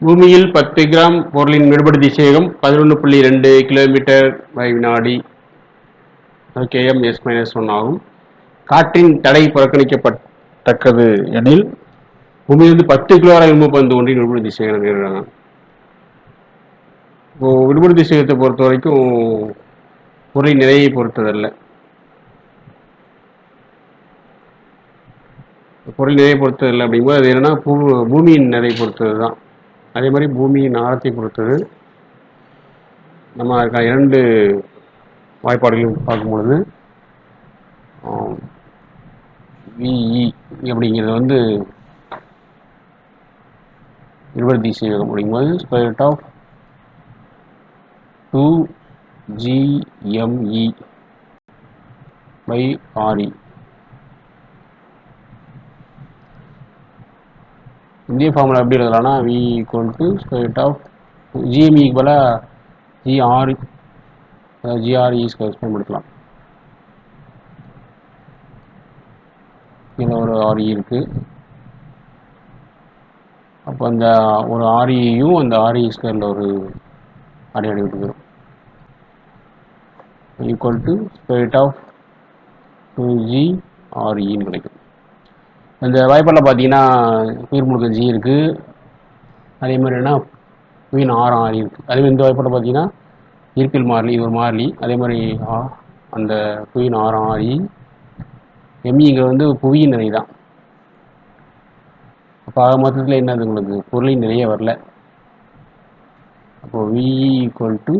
பூமியில் பத்து கிராம் பொருளின் விடுபடு சேகம் பதினொன்று புள்ளி ரெண்டு கிலோமீட்டர் பை வினாடி. கேஎம் எஸ் மைனஸ் ஒன் ஆகும். காற்றின் தடை புறக்கணிக்கப்பட்டக்கது எனில் பூமியிலிருந்து பத்து கிலோ வரை பந்து ஒன்றின் விடுபடு திசைவேகம் நேரிடலாம் இப்போ விடுபடு சேகத்தை பொறுத்த வரைக்கும் பொருளின் நிறையை பொறுத்ததல்ல. பொருள் நிறைய பொறுத்ததில்லை அப்படிங்கும்போது அது என்னன்னா பூ பூமியின் நிறைய பொறுத்தது தான் அதே மாதிரி பூமியின் ஆழத்தை பொறுத்தது நம்ம அதுக்கான இரண்டு வாய்ப்பாடுகளையும் பார்க்கும் பொழுது விஇ அப்படிங்கிறது வந்து இருபது திசைவேகம் அப்படிங்கும்போது square of two GME by RE இதே ஃபார்முலா எப்படி எழுதலாம்னா V equal to square of GME ஈக்குவலாக ஜிஆர் ஜிஆர்இ ஸ்கொயர் பயன்படுத்தலாம் இதில் ஒரு ஆர்இ இருக்கு. அப்போ அந்த ஒரு ஆர்இயும் அந்த ஆர்இ ஸ்கொயரில் ஒரு RE விட்டுக்கிறோம் equal to square of two G ஆர்இன்னு கிடைக்கும். இந்த வாய்ப்பாடில் பார்த்தீங்கன்னா உயிர் முழுக்க ஜி இருக்குது அதே மாதிரி என்ன மீன் ஆறு ஆறி இருக்குது அதே மாதிரி இந்த வாய்ப்பாடில் பார்த்தீங்கன்னா இருப்பில் மாறலி இது ஒரு மாறலி அதே மாதிரி ஆ- அந்த குயின் ஆறு. ஆறி எம்இங்கிறது வந்து புவியின் நிலை தான். அப்போ ஆக மொத்தத்தில் என்னது உங்களுக்கு? பொருளின் நிலையே வரல. அப்போ விஇ ஈக்குவல் டு